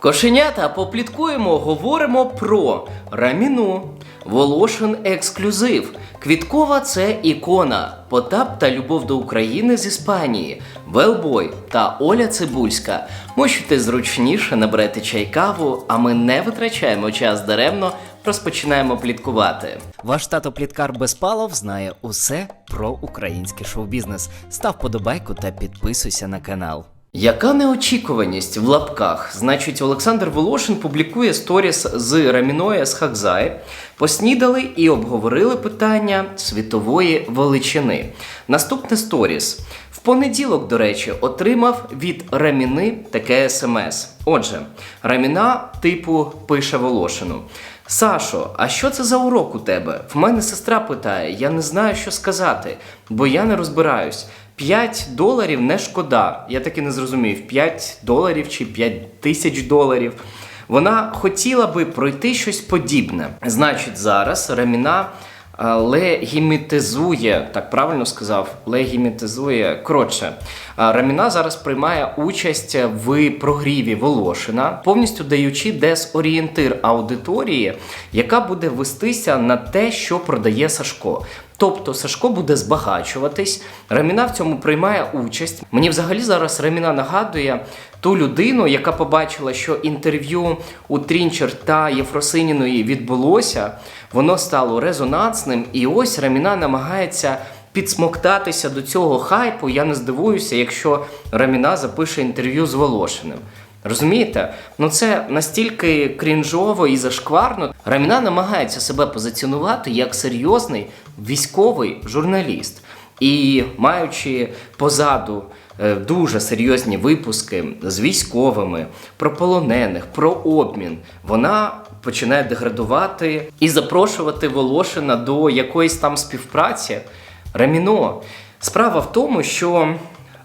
Кошенята, попліткуємо, говоримо про Раміну, Волошин ексклюзив. Квіткова це ікона, Потап та любов до України з Іспанії, Велбой та Оля Цибульська. Мощуйте зручніше, наберете чай каву, а ми не витрачаємо час даремно, розпочинаємо пліткувати. Ваш тато Пліткар Безпалов знає усе про український шоу-бізнес. Став подобайку та підписуйся на канал. Яка неочікуваність в лапках? Значить, Олександр Волошин публікує сторіс з Раміною з Хакзай. Поснідали і обговорили питання світової величини. Наступне сторіс. В понеділок, до речі, отримав від Раміни таке смс. Отже, Раміна, типу, пише Волошину. Сашо, а що це за урок у тебе? В мене сестра питає, я не знаю, що сказати, бо я не розбираюсь. 5 доларів не шкода. Я таки не зрозумів, 5 доларів чи 5 тисяч доларів. Вона хотіла би пройти щось подібне. Значить, зараз Раміна е, легімітизує, так правильно сказав, легімітизує. Коротше, е, Раміна зараз приймає участь в прогріві Волошина, повністю даючи дезорієнтир аудиторії, яка буде вестися на те, що продає Сашко. Тобто Сашко буде збагачуватись. Раміна в цьому приймає участь. Мені взагалі зараз Раміна нагадує ту людину, яка побачила, що інтерв'ю у Трінчер та Єфросиніної відбулося, воно стало резонансним, і ось Раміна намагається. Підсмоктатися до цього хайпу, я не здивуюся, якщо Раміна запише інтерв'ю з Волошиним. Розумієте? Ну це настільки крінжово і зашкварно. Раміна намагається себе позиціонувати як серйозний військовий журналіст. І маючи позаду е, дуже серйозні випуски з військовими, про полонених, про обмін, вона починає деградувати і запрошувати Волошина до якоїсь там співпраці. Раміно, справа в тому, що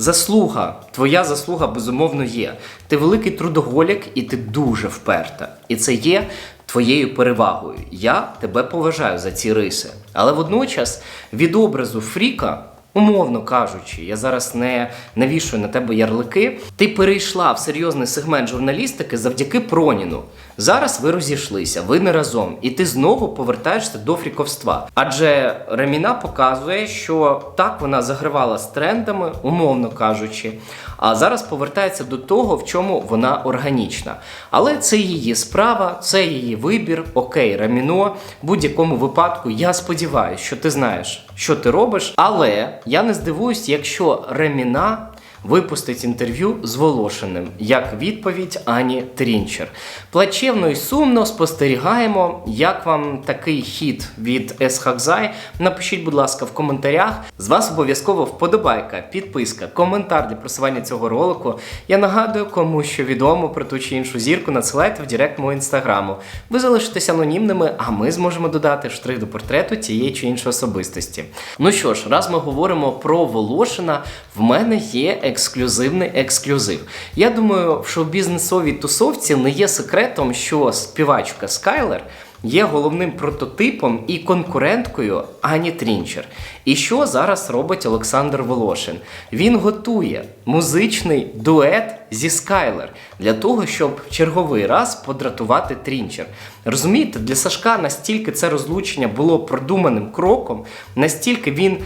Заслуга, твоя заслуга безумовно є. Ти великий трудоголік і ти дуже вперта. І це є твоєю перевагою. Я тебе поважаю за ці риси. Але водночас від образу Фріка, умовно кажучи, я зараз не навішую на тебе ярлики. Ти перейшла в серйозний сегмент журналістики завдяки Проніну. Зараз ви розійшлися, ви не разом, і ти знову повертаєшся до фріковства. Адже Реміна показує, що так вона загравала з трендами, умовно кажучи, а зараз повертається до того, в чому вона органічна. Але це її справа, це її вибір. Окей, Раміно. В будь-якому випадку я сподіваюся, що ти знаєш, що ти робиш. Але я не здивуюсь, якщо Реміна випустить інтерв'ю з Волошиним як відповідь Ані Трінчер. Плачевно і сумно спостерігаємо, як вам такий хід від Есхакзай. Напишіть, будь ласка, в коментарях. З вас обов'язково вподобайка, підписка, коментар для просування цього ролику. Я нагадую, кому що відомо про ту чи іншу зірку, надсилайте в директ мого інстаграму. Ви залишитесь анонімними, а ми зможемо додати штрих до портрету тієї чи іншої особистості. Ну що ж, раз ми говоримо про Волошина, в мене є ексклюзивний ексклюзив. Я думаю, що в шоу-бізнесовій тусовці не є секретом, що співачка Скайлер є головним прототипом і конкуренткою Ані Трінчер. І що зараз робить Олександр Волошин? Він готує музичний дует зі Скайлер для того, щоб в черговий раз подратувати Трінчер. Розумієте, для Сашка настільки це розлучення було продуманим кроком, настільки він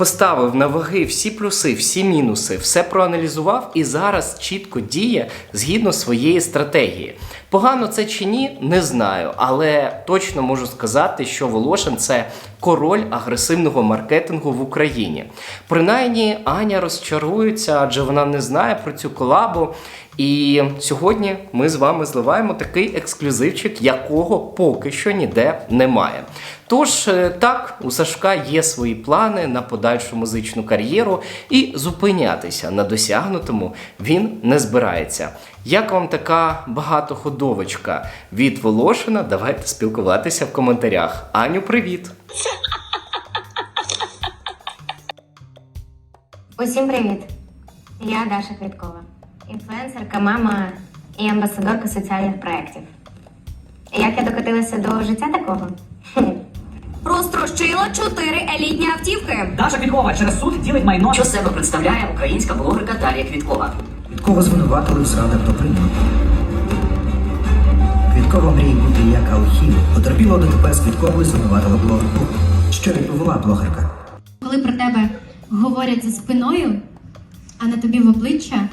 поставив на ваги всі плюси, всі мінуси, все проаналізував і зараз чітко діє згідно своєї стратегії. Погано це чи ні, не знаю, але точно можу сказати, що Волошин це король агресивного маркетингу в Україні. Принаймні, Аня розчарується, адже вона не знає про цю колабу. І сьогодні ми з вами зливаємо такий ексклюзивчик, якого поки що ніде немає. Тож е, так, у Сашка є свої плани на подальшу музичну кар'єру, і зупинятися на досягнутому він не збирається. Як вам така багатоходовочка від Волошина? Давайте спілкуватися в коментарях. Аню, привіт! Усім привіт! Я Даша Квіткова, інфлюенсерка, мама і амбасадорка соціальних проєктів. Як я докотилася до життя такого? Розтрощила чотири елітні автівки. Даша Квіткова через суд ділить майно. Що себе представляє українська блогерка Дар'я Квіткова? Кого звинуватили в зрадах до прийняття? Квіткова мріє бути як Алхім. Потерпіло ДТП з Квітковою звинуватила блогерку. Що відповіла блогерка? Коли про тебе говорять за спиною, а на тобі в обличчя,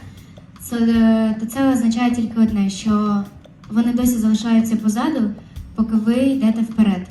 то це означає тільки одне, що вони досі залишаються позаду, поки ви йдете вперед.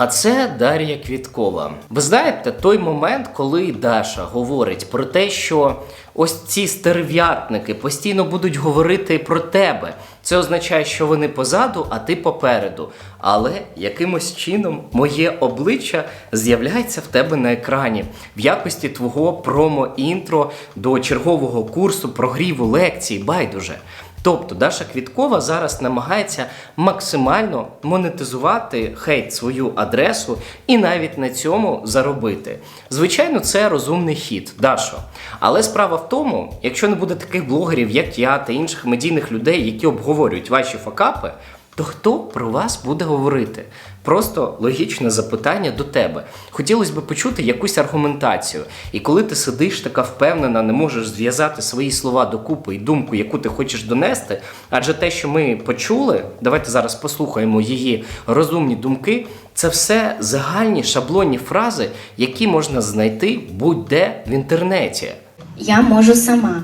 А це Дар'я Квіткова. Ви знаєте, той момент, коли Даша говорить про те, що ось ці стерв'ятники постійно будуть говорити про тебе. Це означає, що вони позаду, а ти попереду. Але якимось чином моє обличчя з'являється в тебе на екрані в якості твого промо-інтро до чергового курсу прогріву лекцій. Байдуже. Тобто Даша Квіткова зараз намагається максимально монетизувати хейт свою адресу і навіть на цьому заробити. Звичайно, це розумний хід, Дашо. Але справа в тому, якщо не буде таких блогерів, як я та інших медійних людей, які обговорюють ваші факапи, то хто про вас буде говорити? Просто логічне запитання до тебе. Хотілося б почути якусь аргументацію. І коли ти сидиш така впевнена, не можеш зв'язати свої слова докупи і думку, яку ти хочеш донести, адже те, що ми почули, давайте зараз послухаємо її розумні думки. Це все загальні шаблонні фрази, які можна знайти будь-де в інтернеті. Я можу сама.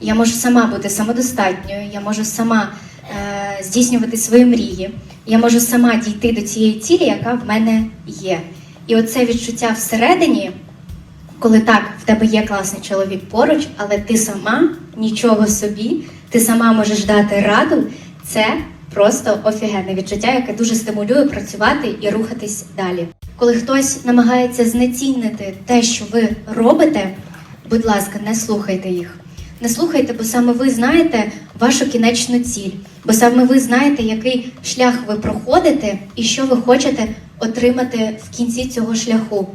Я можу сама бути самодостатньою, я можу сама е, здійснювати свої мрії, я можу сама дійти до цієї цілі, яка в мене є. І оце відчуття всередині, коли так, в тебе є класний чоловік поруч, але ти сама нічого собі, ти сама можеш дати раду, це просто офігенне відчуття, яке дуже стимулює працювати і рухатись далі. Коли хтось намагається знецінити те, що ви робите, будь ласка, не слухайте їх. Не слухайте, бо саме ви знаєте вашу кінечну ціль, бо саме ви знаєте, який шлях ви проходите і що ви хочете отримати в кінці цього шляху.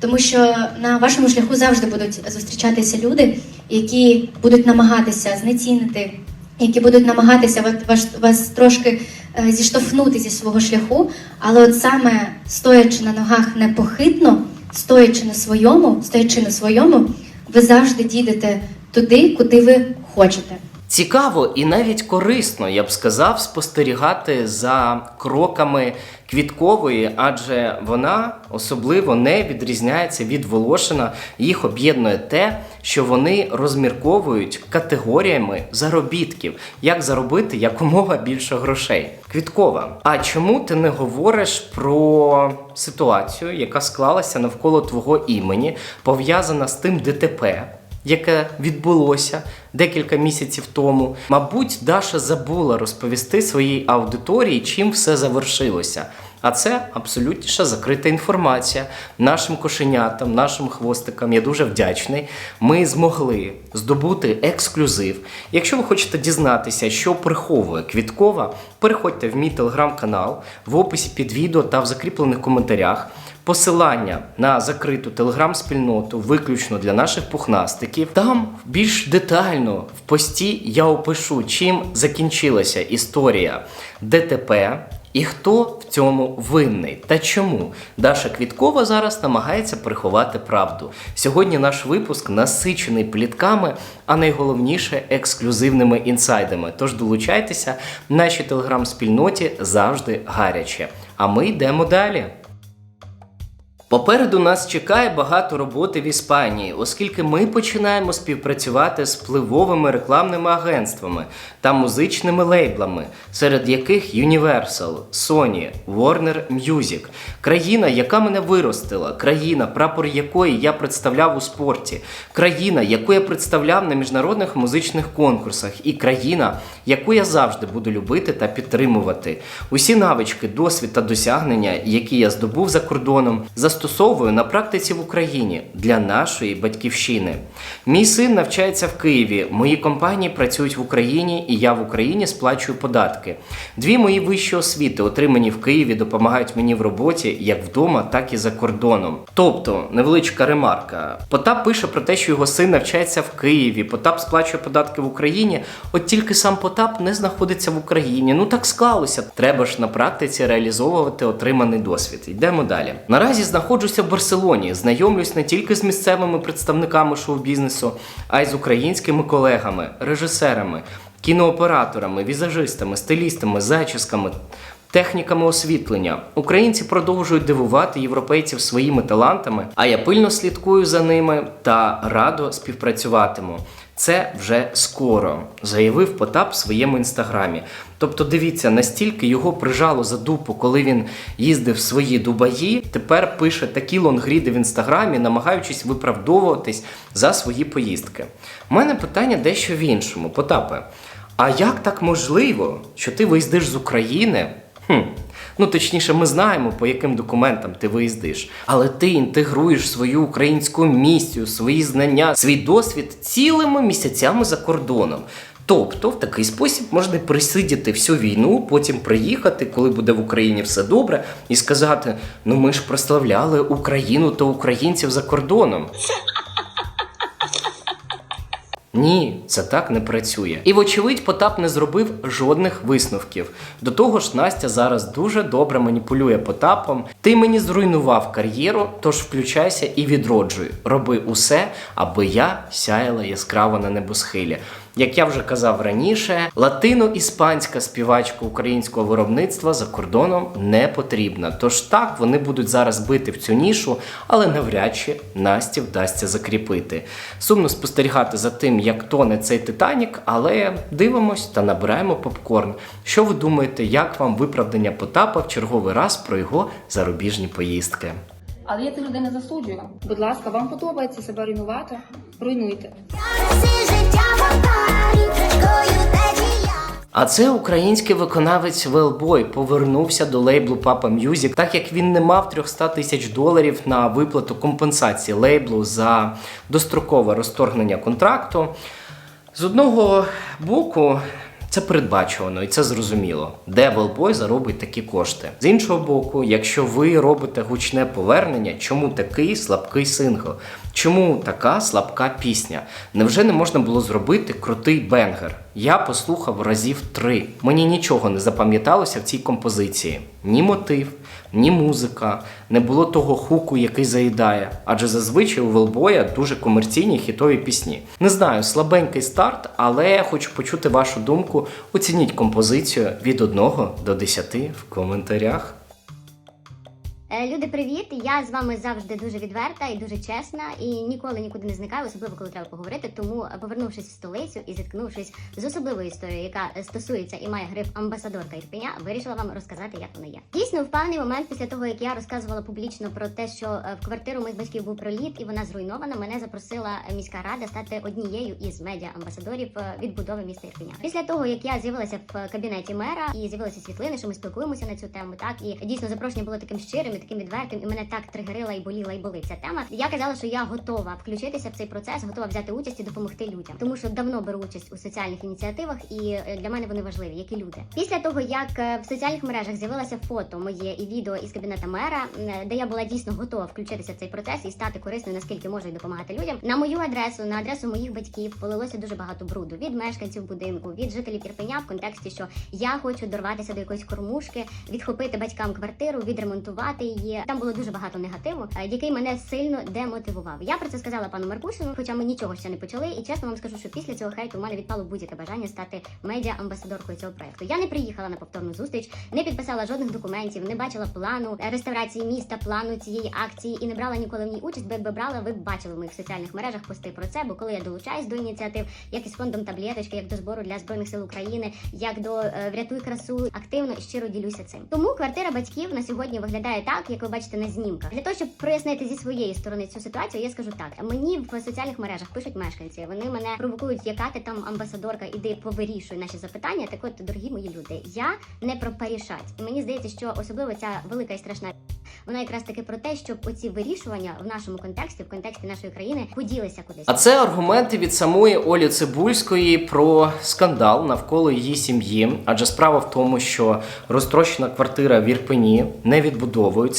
Тому що на вашому шляху завжди будуть зустрічатися люди, які будуть намагатися знецінити, які будуть намагатися вас, вас, трошки е, зіштовхнути зі свого шляху, але от саме стоячи на ногах непохитно, стоячи на своєму, стоячи на своєму, ви завжди дійдете туди, куди ви хочете. Цікаво і навіть корисно, я б сказав, спостерігати за кроками квіткової, адже вона особливо не відрізняється від Волошина. Їх об'єднує те, що вони розмірковують категоріями заробітків, як заробити якомога більше грошей. Квіткова. А чому ти не говориш про ситуацію, яка склалася навколо твого імені, пов'язана з тим ДТП? Яке відбулося декілька місяців тому. Мабуть, Даша забула розповісти своїй аудиторії, чим все завершилося. А це абсолютніша закрита інформація. Нашим кошенятам, нашим хвостикам я дуже вдячний. Ми змогли здобути ексклюзив. Якщо ви хочете дізнатися, що приховує Квіткова, переходьте в мій телеграм-канал в описі під відео та в закріплених коментарях. Посилання на закриту телеграм-спільноту виключно для наших пухнастиків. Там більш детально в пості я опишу, чим закінчилася історія ДТП і хто в цьому винний та чому Даша Квіткова зараз намагається приховати правду. Сьогодні наш випуск насичений плітками, а найголовніше ексклюзивними інсайдами. Тож долучайтеся, нашій телеграм-спільноті завжди гаряче. А ми йдемо далі. Попереду нас чекає багато роботи в Іспанії, оскільки ми починаємо співпрацювати з впливовими рекламними агентствами та музичними лейблами, серед яких Universal, Sony, Warner Music, країна, яка мене виростила, країна, прапор якої я представляв у спорті, країна, яку я представляв на міжнародних музичних конкурсах, і країна, яку я завжди буду любити та підтримувати. Усі навички, досвід та досягнення, які я здобув за кордоном, застосовую на практиці в Україні для нашої батьківщини. Мій син навчається в Києві. Мої компанії працюють в Україні, і я в Україні сплачую податки. Дві мої вищі освіти, отримані в Києві, допомагають мені в роботі як вдома, так і за кордоном. Тобто, невеличка ремарка. Потап пише про те, що його син навчається в Києві. Потап сплачує податки в Україні. От тільки сам Потап не знаходиться в Україні. Ну так склалося. Треба ж на практиці реалізовувати отриманий досвід. Йдемо далі. Наразі знаходжуся в Барселоні. Знайомлюсь не тільки з місцевими представниками шоу-бізнесу, а й з українськими колегами, режисерами. кінооператорами, візажистами, стилістами, зачісками, техніками освітлення. Українці продовжують дивувати європейців своїми талантами, а я пильно слідкую за ними та радо співпрацюватиму. Це вже скоро, заявив Потап в своєму інстаграмі. Тобто, дивіться, настільки його прижало за дупу, коли він їздив в свої дубаї. Тепер пише такі лонгріди в інстаграмі, намагаючись виправдовуватись за свої поїздки. У мене питання дещо в іншому. Потапе, а як так можливо, що ти виїздиш з України? Хм. Ну, точніше, ми знаємо, по яким документам ти виїздиш. Але ти інтегруєш свою українську місію, свої знання, свій досвід цілими місяцями за кордоном. Тобто, в такий спосіб можна присидіти всю війну, потім приїхати, коли буде в Україні все добре, і сказати: ну ми ж прославляли Україну та українців за кордоном. Ні, це так не працює. І вочевидь, Потап не зробив жодних висновків. До того ж, Настя зараз дуже добре маніпулює Потапом. Ти мені зруйнував кар'єру, тож включайся і відроджуй. Роби усе, аби я сяяла яскраво на небосхилі. Як я вже казав раніше, латино-іспанська співачка українського виробництва за кордоном не потрібна. Тож так вони будуть зараз бити в цю нішу, але навряд чи Насті вдасться закріпити. Сумно спостерігати за тим, як тоне цей Титанік, але дивимось та набираємо попкорн. Що ви думаєте, як вам виправдання Потапа в черговий раз про його зарубіжні поїздки? Але я цих людей не засуджую. Будь ласка, вам подобається себе руйнувати? Руйнуйте. Життя А це український виконавець Велбой повернувся до лейблу Papa Music, так як він не мав 300 тисяч доларів на виплату компенсації лейблу за дострокове розторгнення контракту. З одного боку, це передбачувано і це зрозуміло, де Велбой заробить такі кошти. З іншого боку, якщо ви робите гучне повернення, чому такий слабкий сингл? Чому така слабка пісня? Невже не можна було зробити крутий бенгер? Я послухав разів три. Мені нічого не запам'яталося в цій композиції: ні мотив, ні музика, не було того хуку, який заїдає. Адже зазвичай у Велбоя дуже комерційні хітові пісні. Не знаю, слабенький старт, але я хочу почути вашу думку. Оцініть композицію від 1 до 10 в коментарях. Е, Люди, привіт! Я з вами завжди дуже відверта і дуже чесна, і ніколи нікуди не зникаю, особливо коли треба поговорити. Тому, повернувшись в столицю і зіткнувшись з особливою історією, яка е, стосується і має гриф амбасадорка Ірпеня, вирішила вам розказати, як воно є. Дійсно, в певний момент після того, як я розказувала публічно про те, що е, в квартиру моїх батьків був проліт і вона зруйнована, мене запросила міська рада стати однією із медіа амбасадорів відбудови міста Ірпеня. Після того, як я з'явилася в кабінеті мера і з'явилися світлини, що ми спілкуємося на цю тему, так і дійсно запрошення було таким щирим таким відвертим, і мене так тригерила і боліла, і болить ця тема. Я казала, що я готова включитися в цей процес, готова взяти участь і допомогти людям, тому що давно беру участь у соціальних ініціативах, і е, для мене вони важливі, як і люди. Після того, як е, в соціальних мережах з'явилося фото моє і відео із кабінета мера, де я була дійсно готова включитися в цей процес і стати корисною, наскільки можу і допомагати людям. На мою адресу, на адресу моїх батьків, полилося дуже багато бруду від мешканців будинку, від жителів Ірпеня в контексті, що я хочу дорватися до якоїсь кормушки, відхопити батькам квартиру, відремонтувати її. Там було дуже багато негативу, е, який мене сильно демотивував. Я про це сказала пану Маркушину, хоча ми нічого ще не почали. І чесно вам скажу, що після цього хейту у мене відпало будь-яке бажання стати медіа амбасадоркою цього проекту. Я не приїхала на повторну зустріч, не підписала жодних документів, не бачила плану е, реставрації міста, плану цієї акції і не брала ніколи в ній участь. Бо якби брала, ви б бачили в моїх соціальних мережах пости про це. Бо коли я долучаюсь до ініціатив, як із фондом таблеточки, як до збору для збройних сил України, як до е, врятуй красу, активно і щиро ділюся цим. Тому квартира батьків на сьогодні виглядає так, як ви бачите на знімках. Для того, щоб прояснити зі своєї сторони цю ситуацію, я скажу так: мені в соціальних мережах пишуть мешканці. Вони мене провокують, яка ти там амбасадорка, іди повирішуй наші запитання. Так от, дорогі мої люди, я не про парішать. І мені здається, що особливо ця велика і страшна. Вона якраз таки про те, щоб оці вирішування в нашому контексті, в контексті нашої країни, поділися кудись. А це аргументи від самої Олі Цибульської про скандал навколо її сім'ї. Адже справа в тому, що розтрощена квартира в Ірпені не відбудовується.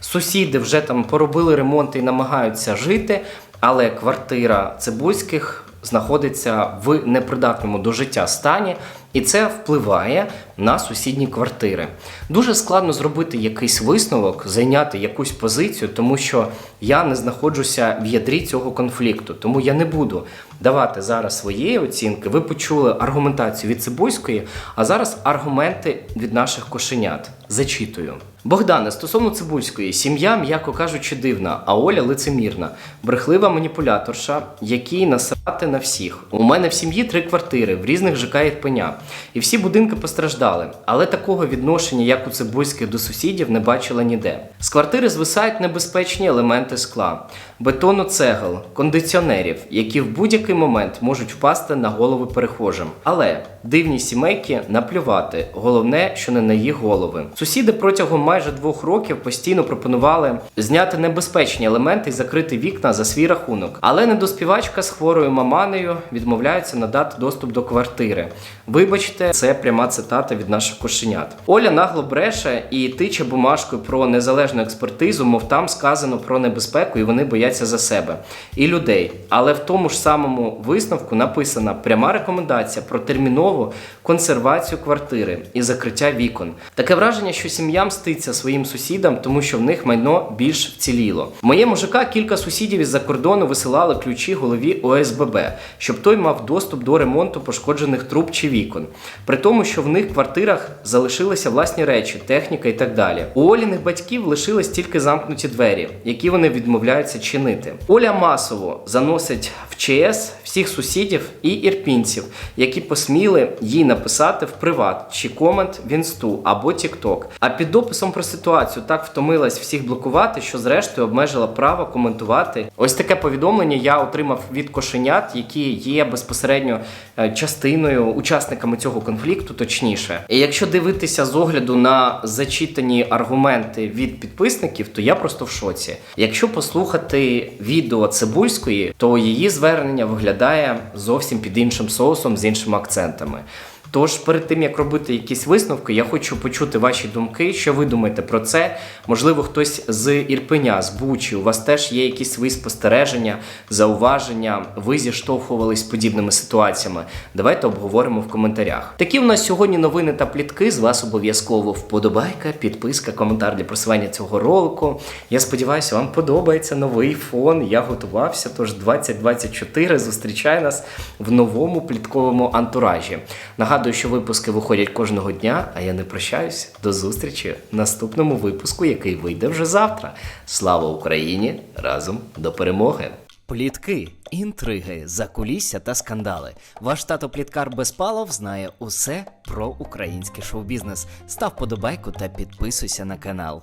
Сусіди вже там поробили ремонт і намагаються жити, але квартира Цибульських знаходиться в непридатному до життя стані, і це впливає на сусідні квартири. Дуже складно зробити якийсь висновок, зайняти якусь позицію, тому що я не знаходжуся в ядрі цього конфлікту, тому я не буду давати зараз своєї оцінки. Ви почули аргументацію від Цибульської, а зараз аргументи від наших кошенят. Зачитую. Богдане, стосовно Цибульської, сім'я, м'яко кажучи, дивна, а Оля лицемірна, брехлива маніпуляторша, якій насрати на всіх. У мене в сім'ї три квартири в різних ЖК Ірпеня. І всі будинки постраждали, але такого відношення, як у Цибульських до сусідів, не бачила ніде. З квартири звисають небезпечні елементи скла, бетону цегел, кондиціонерів, які в будь-який момент можуть впасти на голови перехожим. Але дивні сімейки наплювати. Головне, що не на їх голови. Сусіди протягом майже двох років постійно пропонували зняти небезпечні елементи і закрити вікна за свій рахунок. Але недоспівачка з хворою маманею відмовляється надати доступ до квартири. Вибачте, це пряма цитата від наших кошенят. Оля нагло бреше і тиче бумажкою про незалежну експертизу, мов там сказано про небезпеку, і вони бояться за себе і людей. Але в тому ж самому висновку написана пряма рекомендація про термінову консервацію квартири і закриття вікон. Таке враження, що сім'я мститься своїм сусідам, тому що в них майно більш вціліло. В моєму ЖК кілька сусідів із-за кордону висилали ключі голові ОСББ, щоб той мав доступ до ремонту пошкоджених труб чи вікон. При тому, що в них квартирах залишилися власні речі, техніка і так далі. У Оліних батьків лишились тільки замкнуті двері, які вони відмовляються чинити. Оля масово заносить в ЧС всіх сусідів і ірпінців, які посміли їй написати в приват чи комент в інсту або Тікток. А під дописом про ситуацію так втомилась всіх блокувати, що зрештою обмежила право коментувати. Ось таке повідомлення я отримав від кошенят, які є безпосередньо е, частиною учасниками цього конфлікту, точніше. І якщо дивитися з огляду на зачитані аргументи від підписників, то я просто в шоці. Якщо послухати відео Цибульської, то її звернення виглядає зовсім під іншим соусом з іншими акцентами. Тож, перед тим як робити якісь висновки, я хочу почути ваші думки, що ви думаєте про це. Можливо, хтось з Ірпеня, з Бучі, у вас теж є якісь свої спостереження, зауваження, ви зіштовхувались подібними ситуаціями. Давайте обговоримо в коментарях. Такі в нас сьогодні новини та плітки. З вас обов'язково вподобайка, підписка, коментар для просування цього ролику. Я сподіваюся, вам подобається новий фон. Я готувався. Тож 2024 зустрічає нас в новому плітковому антуражі. Нагадую, що випуски виходять кожного дня, а я не прощаюсь. До зустрічі в наступному випуску, який вийде вже завтра. Слава Україні! Разом до перемоги! Плітки, інтриги, закулісся та скандали. Ваш тато Пліткар Безпалов знає усе про український шоу-бізнес. Став подобайку та підписуйся на канал.